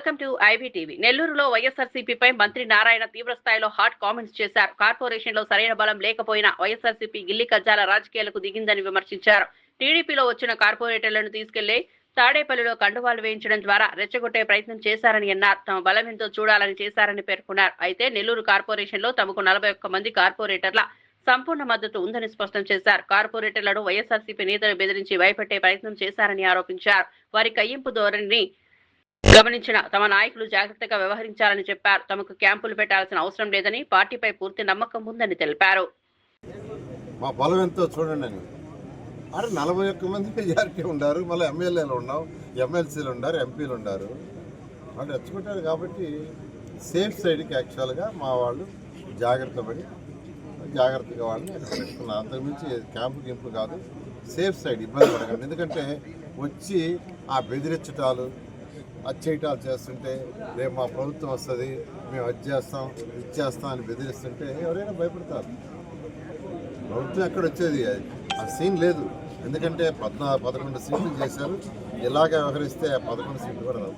Welcome to IBTV. నెల్లూరులో వైఎస్ఆర్సీపీపై మంత్రి నారాయణ తీవ్ర స్థాయిలో హాట్ కామెంట్స్ చేశారు. కార్పొరేషన్లో సరైన బలం లేకపోయినా వైఎస్ఆర్సీపీ గిల్లి కజ్జాల రాజకీయాలకు దిగిందని విమర్శించారు. టీడీపీలో వచ్చిన కార్పొరేటర్లను తీసుకెళ్ళి తాడేపల్లిలో కండువాలు వేయించడం ద్వారా రెచ్చగొట్టే ప్రయత్నం చేశారని అన్నారు. తమ బలమెంతో చూడాలని చేశారని పేర్కొన్నారు. అయితే నెల్లూరు కార్పొరేషన్లో తమకు నలభై ఒక్క మంది కార్పొరేటర్ల సంపూర్ణ మద్దతు ఉందని స్పష్టం చేశారు. కార్పొరేటర్లను వైఎస్ఆర్సీపీ నేతలు బెదిరించి భయపెట్టే ప్రయత్నం చేశారని ఆరోపించారు. వారి కయ్యింపు ధోరణిని గమనించిన తమ నాయకులు జాగ్రత్తగా వ్యవహరించాలని చెప్పారు. తమకు క్యాంపులు పెట్టాల్సిన అవసరం లేదని పార్టీపై పూర్తి నమ్మకం ఉందని తెలిపారు. మా బలం ఎంతో చూడండి అని అరే నలభై ఒక్క మంది మెజారిటీ ఉన్నారు మళ్ళీ ఎమ్మెల్యేలు ఉన్నాం. ఎమ్మెల్సీలు ఉన్నారు ఎంపీలు ఉన్నారు వాళ్ళు రెచ్చుకుంటారు కాబట్టి సేఫ్ సైడ్కి యాక్చువల్గా మా వాళ్ళు జాగ్రత్త పడి జాగ్రత్తగా వాళ్ళని పెట్టుకున్నారు. అంతకుమించి క్యాంపు గింపు కాదు. సేఫ్ సైడ్ ఇబ్బంది పడకండి. ఎందుకంటే వచ్చి ఆ బెదిరించటాలు అచ్చేయటాలు చేస్తుంటే రేపు మా ప్రభుత్వం వస్తుంది మేము అది చేస్తాం ఇది చేస్తాం అని బెదిరిస్తుంటే ఎవరైనా భయపడతారు. ప్రభుత్వం ఎక్కడ వచ్చేది? ఆ సీన్ లేదు. ఎందుకంటే పద్నా పదకొండు సీట్లు చేశారు. ఇలాగే వ్యవహరిస్తే ఆ పదకొండు సీట్లు కూడా రావు.